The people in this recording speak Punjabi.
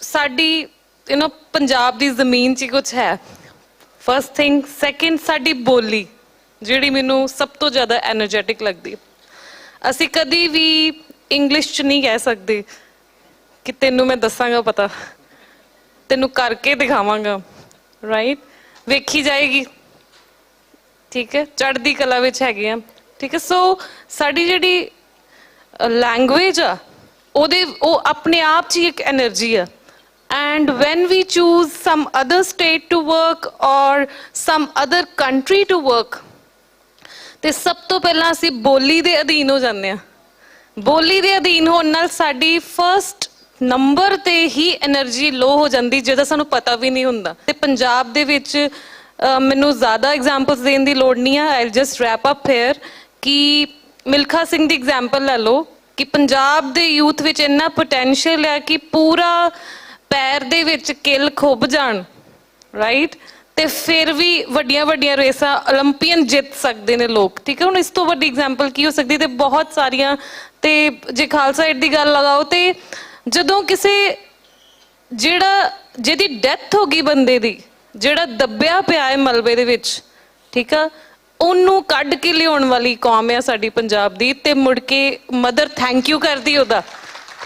ਸਾਡੀ ਯੂ نو ਪੰਜਾਬ ਦੀ ਜ਼ਮੀਨ 'ਚ ਕੁਝ ਹੈ। ਫਰਸਟ ਥਿੰਗ ਸੈਕਿੰਡ ਸਾਡੀ ਬੋਲੀ, ਜਿਹੜੀ ਮੈਨੂੰ ਸਭ ਤੋਂ ਜ਼ਿਆਦਾ એનਰਜੈਟਿਕ ਲੱਗਦੀ। ਅਸੀਂ ਕਦੀ ਵੀ ਇੰਗਲਿਸ਼ 'ਚ ਨਹੀਂ ਕਹਿ ਸਕਦੇ ਕਿ ਤੈਨੂੰ ਮੈਂ ਦੱਸਾਂਗਾ ਪਤਾ। ਤੈਨੂੰ ਕਰਕੇ ਦਿਖਾਵਾਂਗਾ ਰਾਈਟ ਵੇਖੀ ਜਾਏਗੀ। ਠੀਕ ਹੈ, ਚੜ੍ਹਦੀ ਕਲਾ ਵਿੱਚ ਹੈਗੇ ਆ। ਠੀਕ ਹੈ ਸੋ ਸਾਡੀ ਜਿਹੜੀ ਲੈਂਗੁਏਜ ਆ, ਉਹਦੇ, ਉਹ ਆਪਣੇ ਆਪ 'ਚ ਇੱਕ એનર્ਜੀ ਆ। and when we choose some other state to work or some other country to work, ਤੇ ਸਭ ਤੋਂ ਪਹਿਲਾਂ ਅਸੀਂ ਬੋਲੀ ਦੇ ਅਧੀਨ ਹੋ ਜਾਂਦੇ ਆ ਬੋਲੀ ਦੇ ਅਧੀਨ ਹੋਣ ਨਾਲ ਸਾਡੀ ਫਰਸਟ ਨੰਬਰ ਤੇ ਹੀ એનર્ਜੀ ਲੋ ਹੋ ਜਾਂਦੀ, ਜਿਹਦਾ ਸਾਨੂੰ ਪਤਾ ਵੀ ਨਹੀਂ ਹੁੰਦਾ। ਤੇ ਪੰਜਾਬ ਦੇ ਵਿੱਚ ਮੈਨੂੰ ਜ਼ਿਆਦਾ ਐਗਜ਼ਾਮਪਲਸ ਦੇਣ ਦੀ ਲੋੜ ਨਹੀਂ ਆ। I'll just wrap up here ਕਿ ਮਿਲਖਾ ਸਿੰਘ ਦੀ ਐਗਜ਼ਾਮਪਲ ਲੈ ਲਓ ਕਿ ਪੰਜਾਬ ਦੇ ਯੂਥ ਵਿੱਚ ਇੰਨਾ ਪੋਟੈਂਸ਼ੀਅਲ ਹੈ ਕਿ ਪੂਰਾ ਪੈਰ ਦੇ ਵਿੱਚ ਕਿਲ ਖੁੱਭ ਜਾਣ ਰਾਈਟ ਤੇ ਫਿਰ ਵੀ ਵੱਡੀਆਂ ਵੱਡੀਆਂ ਰੇਸਾਂ 올림픽ੀਅਨ ਜਿੱਤ ਸਕਦੇ ਨੇ ਲੋਕ, ਠੀਕ ਹੈ? ਹੁਣ ਇਸ ਤੋਂ ਵੱਡੀ ਐਗਜ਼ਾਮਪਲ ਕੀ ਹੋ ਸਕਦੀ ਤੇ ਬਹੁਤ ਸਾਰੀਆਂ, ਤੇ ਜੇ ਖਾਲਸਾ ਏਡ ਦੀ ਗੱਲ ਲਗਾਓ, ਤੇ ਜਦੋਂ ਕਿਸੇ ਜਿਹੜਾ, ਜਿਹਦੀ ਡੈਥ ਹੋ ਗਈ ਬੰਦੇ ਦੀ, ਜਿਹੜਾ ਦੱਬਿਆ ਪਿਆ ਹੈ ਮਲਬੇ ਦੇ ਵਿੱਚ, ਠੀਕ ਆ? ਉਹਨੂੰ ਕੱਢ ਕੇ ਲਿਆਉਣ ਵਾਲੀ ਕੌਮ ਹੈ ਸਾਡੀ ਪੰਜਾਬ ਦੀ, ਤੇ ਮੁੜ ਕੇ ਮਦਰ ਥੈਂਕ ਯੂ ਕਰਦੀ ਉਹਦਾ।